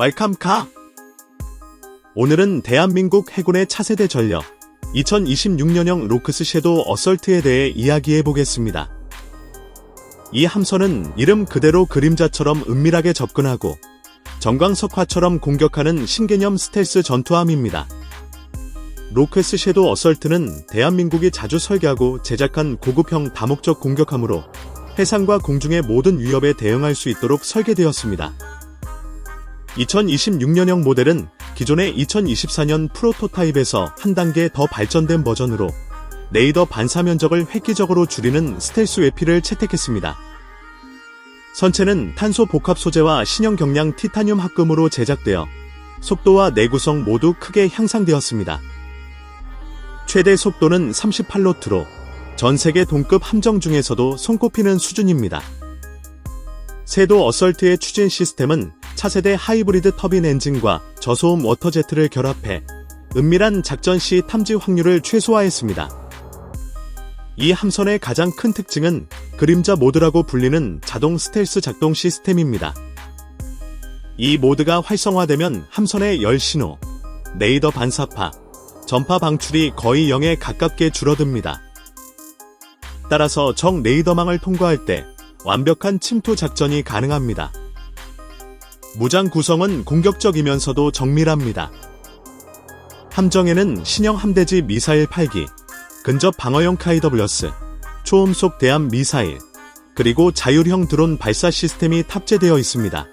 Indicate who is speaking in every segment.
Speaker 1: 왈캄카! 오늘은 대한민국 해군의 차세대 전력 2026년형 로크스 섀도우 어설트에 대해 이야기해 보겠습니다. 이 함선은 이름 그대로 그림자처럼 은밀하게 접근하고 정광석화처럼 공격하는 신개념 스텔스 전투함입니다. 로크스 섀도우 어설트는 대한민국이 자주 설계하고 제작한 고급형 다목적 공격함으로 해상과 공중의 모든 위협에 대응할 수 있도록 설계되었습니다. 2026년형 모델은 기존의 2024년 프로토타입에서 한 단계 더 발전된 버전으로 레이더 반사 면적을 획기적으로 줄이는 스텔스 외피를 채택했습니다. 선체는 탄소 복합 소재와 신형 경량 티타늄 합금으로 제작되어 속도와 내구성 모두 크게 향상되었습니다. 최대 속도는 38노트로 전 세계 동급 함정 중에서도 손꼽히는 수준입니다. 세도 어설트의 추진 시스템은 차세대 하이브리드 터빈 엔진과 저소음 워터제트를 결합해 은밀한 작전 시 탐지 확률을 최소화했습니다. 이 함선의 가장 큰 특징은 그림자 모드라고 불리는 자동 스텔스 작동 시스템입니다. 이 모드가 활성화되면 함선의 열 신호, 레이더 반사파, 전파 방출이 거의 0에 가깝게 줄어듭니다. 따라서 적 레이더망을 통과할 때 완벽한 침투 작전이 가능합니다. 무장 구성은 공격적이면서도 정밀합니다. 함정에는 신형 함대지 미사일 8기, 근접 방어용 카이더블러스, 초음속 대함 미사일, 그리고 자율형 드론 발사 시스템이 탑재되어 있습니다.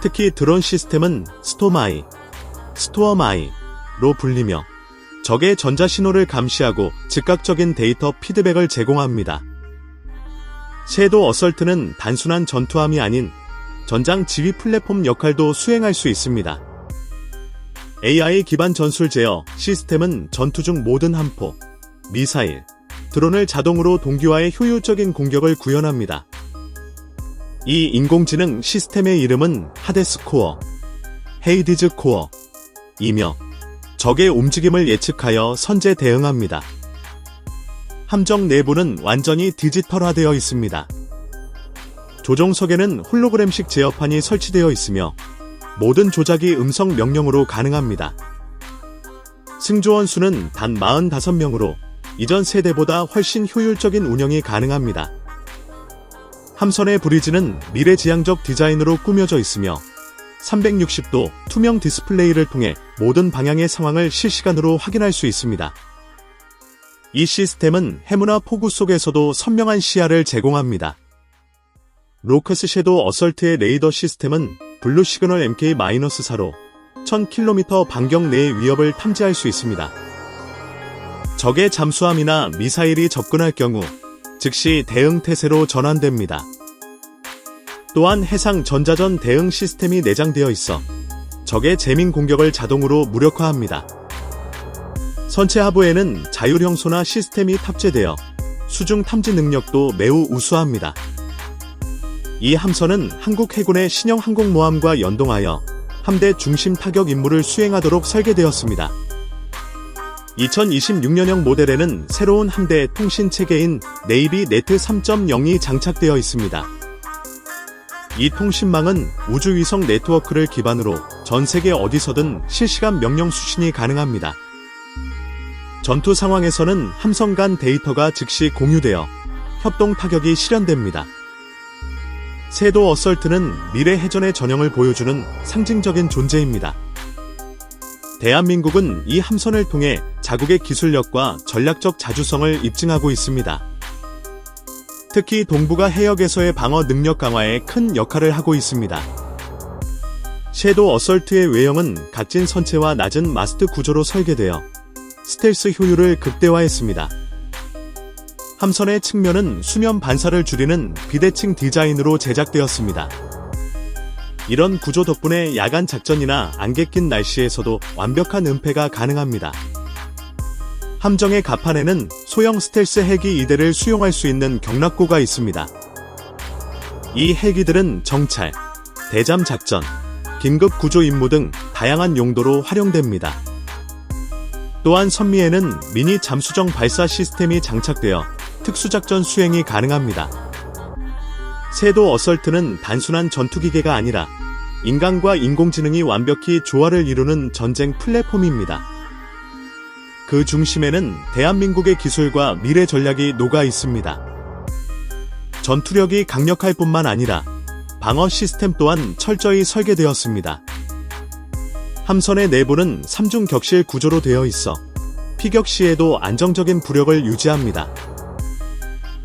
Speaker 1: 특히 드론 시스템은 스토마이, 스토어마이 로 불리며 적의 전자신호를 감시하고 즉각적인 데이터 피드백을 제공합니다. 섀도 어설트는 단순한 전투함이 아닌 전장 지휘 플랫폼 역할도 수행할 수 있습니다. AI 기반 전술 제어 시스템은 전투 중 모든 함포, 미사일, 드론을 자동으로 동기화해 효율적인 공격을 구현합니다. 이 인공지능 시스템의 이름은 하데스 코어, 헤이디즈 코어, 이며 적의 움직임을 예측하여 선제 대응합니다. 함정 내부는 완전히 디지털화되어 있습니다. 조종석에는 홀로그램식 제어판이 설치되어 있으며 모든 조작이 음성 명령으로 가능합니다. 승조원 수는 단 45명으로 이전 세대보다 훨씬 효율적인 운영이 가능합니다. 함선의 브리지는 미래지향적 디자인으로 꾸며져 있으며 360도 투명 디스플레이를 통해 모든 방향의 상황을 실시간으로 확인할 수 있습니다. 이 시스템은 해무나 폭우 속에서도 선명한 시야를 제공합니다. 로커스 섀도우 어설트의 레이더 시스템은 블루 시그널 MK-4로 1000km 반경 내의 위협을 탐지할 수 있습니다. 적의 잠수함이나 미사일이 접근할 경우 즉시 대응 태세로 전환됩니다. 또한 해상 전자전 대응 시스템이 내장되어 있어 적의 재민 공격을 자동으로 무력화합니다. 선체 하부에는 자율형 소나 시스템이 탑재되어 수중 탐지 능력도 매우 우수합니다. 이 함선은 한국 해군의 신형 항공모함과 연동하여 함대 중심 타격 임무를 수행하도록 설계되었습니다. 2026년형 모델에는 새로운 함대 통신 체계인 네이비 네트 3.0이 장착되어 있습니다. 이 통신망은 우주위성 네트워크를 기반으로 전 세계 어디서든 실시간 명령 수신이 가능합니다. 전투 상황에서는 함선 간 데이터가 즉시 공유되어 협동 타격이 실현됩니다. 세도 어설트는 미래 해전의 전형을 보여주는 상징적인 존재입니다. 대한민국은 이 함선을 통해 자국의 기술력과 전략적 자주성을 입증하고 있습니다. 특히 동북아 해역에서의 방어 능력 강화에 큰 역할을 하고 있습니다. 섀도 어설트의 외형은 각진 선체와 낮은 마스트 구조로 설계되어 스텔스 효율을 극대화했습니다. 함선의 측면은 수면 반사를 줄이는 비대칭 디자인으로 제작되었습니다. 이런 구조 덕분에 야간 작전이나 안개 낀 날씨에서도 완벽한 은폐가 가능합니다. 함정의 갑판에는 소형 스텔스 헬기 2대를 수용할 수 있는 경락고가 있습니다. 이 헬기들은 정찰, 대잠 작전, 긴급 구조 임무 등 다양한 용도로 활용됩니다. 또한 선미에는 미니 잠수정 발사 시스템이 장착되어 특수작전 수행이 가능합니다. 세도 어설트는 단순한 전투기계가 아니라 인간과 인공지능이 완벽히 조화를 이루는 전쟁 플랫폼입니다. 그 중심에는 대한민국의 기술과 미래 전략이 녹아 있습니다. 전투력이 강력할 뿐만 아니라 방어 시스템 또한 철저히 설계되었습니다. 함선의 내부는 3중 격실 구조로 되어 있어 피격 시에도 안정적인 부력을 유지합니다.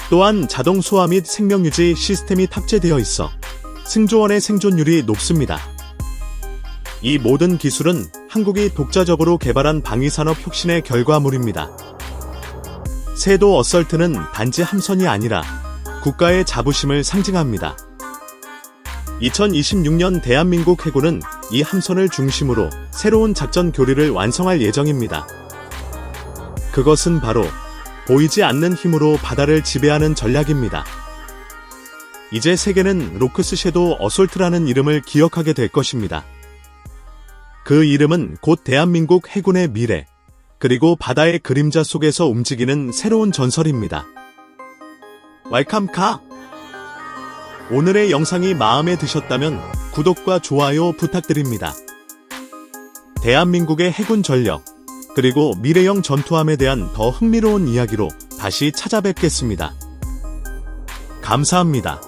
Speaker 1: 또한 자동 소화 및 생명 유지 시스템이 탑재되어 있어 승조원의 생존율이 높습니다. 이 모든 기술은 한국이 독자적으로 개발한 방위산업 혁신의 결과물입니다. 세도 어설트는 단지 함선이 아니라 국가의 자부심을 상징합니다. 2026년 대한민국 해군은 이 함선을 중심으로 새로운 작전 교리를 완성할 예정입니다. 그것은 바로 보이지 않는 힘으로 바다를 지배하는 전략입니다. 이제 세계는 로크스 섀도우 어솔트라는 이름을 기억하게 될 것입니다. 그 이름은 곧 대한민국 해군의 미래, 그리고 바다의 그림자 속에서 움직이는 새로운 전설입니다. 웰컴 카! 오늘의 영상이 마음에 드셨다면 구독과 좋아요 부탁드립니다. 대한민국의 해군 전력, 그리고 미래형 전투함에 대한 더 흥미로운 이야기로 다시 찾아뵙겠습니다. 감사합니다.